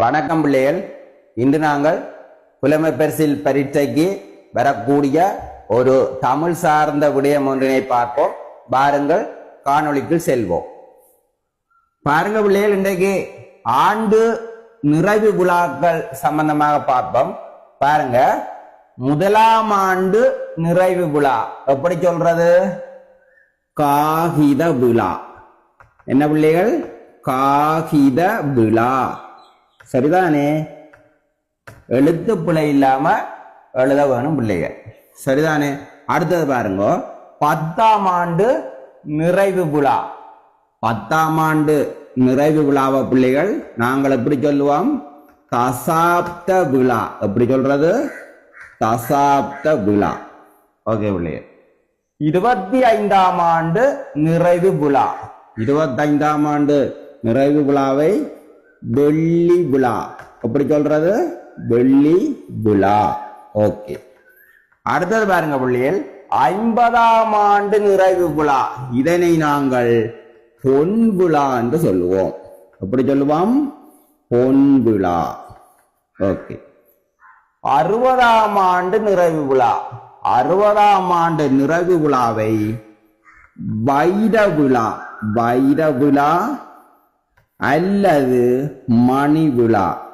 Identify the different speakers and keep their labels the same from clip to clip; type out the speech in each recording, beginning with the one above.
Speaker 1: வணக்கம் பிள்ளைகள். இன்று நாங்கள் புலமை பரிசில் பரீட்சைக்கு வரக்கூடிய ஒரு தமிழ் சார்ந்த விடயம் ஒன்றினை பார்ப்போம். பாருங்கள் காணொளிக்குள் செல்வோம். பாருங்க பிள்ளைகள் இன்றைக்கு ஆண்டு நிறைவு விழாக்கள் சம்பந்தமாக பார்ப்போம். பாருங்க முதலாம் ஆண்டு நிறைவு விழா. எப்படி சொல்றது? காகித விழா. என்ன பிள்ளைகள்? காகித விழா. சரிதானே? எழுத்து பிழை இல்லாம எழுத வேணும் பிள்ளைகள் சரிதானே? அடுத்தது பாருங்க. பத்தாம் ஆண்டு நிறைவு விழா. பத்தாம் ஆண்டு நிறைவு விழாவை பிள்ளைகள் நாங்கள் எப்படி சொல்லுவோம்? தசாப்த விழா. எப்படி சொல்றது? தசாப்த விழா. ஓகே பிள்ளைய. இருபத்தி ஐந்தாம் ஆண்டு நிறைவு விழா. இருபத்தைந்தாம் ஆண்டு நிறைவு விழாவை வெள்ளி விழா. எப்படி சொல்றது? வெள்ளி விழா. ஓகே அடுத்தது பாருங்க பிள்ளைகள். ஐம்பதாம் ஆண்டு நிறைவு விழா. இதனை நாங்கள் பொன் விழா என்று சொல்லுவோம். எப்படி சொல்லுவோம்? பொன் விழா. ஓகே அறுபதாம் ஆண்டு நிறைவு விழா. அறுபதாம் ஆண்டு நிறைவு விழாவை வைர விழா. வைர விழா அல்லது மணி விழா.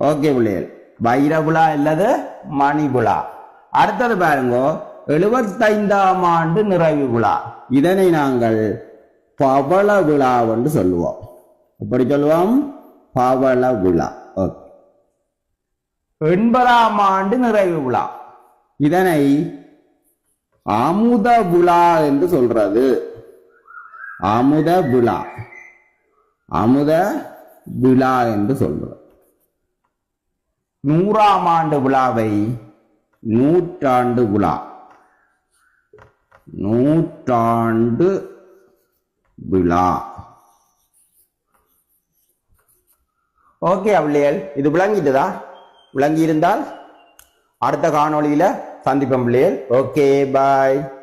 Speaker 1: ஓகே பிள்ளைகள். வைர விழா அல்லது மணி விழா. அடுத்தது பாருங்க எழுபத்தைந்தாம் ஆண்டு நிறைவு விழா. இதனை நாங்கள் பவள விழா என்று சொல்லுவோம். எப்படி சொல்லுவோம்? பவள விழா. ஓகே எண்பதாம் ஆண்டு நிறைவு விழா. இதனை அமுத விழா என்று சொல்றது. அமுத விழா அமுத விழா என்று சொல்கிறோம் நூறாம் ஆண்டு விழாவை நூற்றாண்டு விழா. நூற்றாண்டு விழா. ஓகே பிள்ளைகள் இது விளங்கிட்டுதா? விளங்கி இருந்தால் அடுத்த காணொளியில சந்திப்போம் பிள்ளைகள் ஓகே பாய்